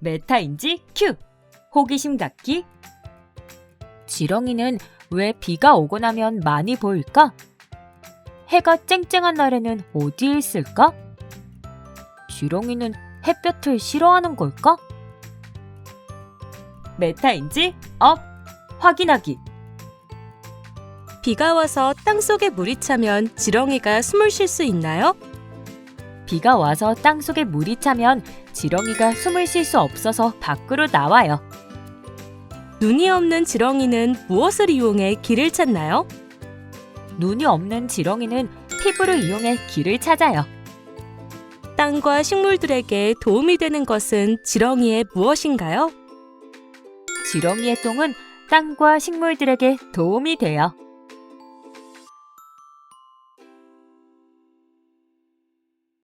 메타인지 큐! 호기심 갖기 지렁이는 왜 비가 오고 나면 많이 보일까? 해가 쨍쨍한 날에는 어디에 있을까? 지렁이는 햇볕을 싫어하는 걸까? 메타인지 업! 확인하기 비가 와서 땅 속에 물이 차면 지렁이가 숨을 쉴 수 있나요? 비가 와서 땅 속에 물이 차면 지렁이가 숨을 쉴 수 없어서 밖으로 나와요. 눈이 없는 지렁이는 무엇을 이용해 길을 찾나요? 눈이 없는 지렁이는 피부를 이용해 길을 찾아요. 땅과 식물들에게 도움이 되는 것은 지렁이의 무엇인가요? 지렁이의 똥은 땅과 식물들에게 도움이 돼요.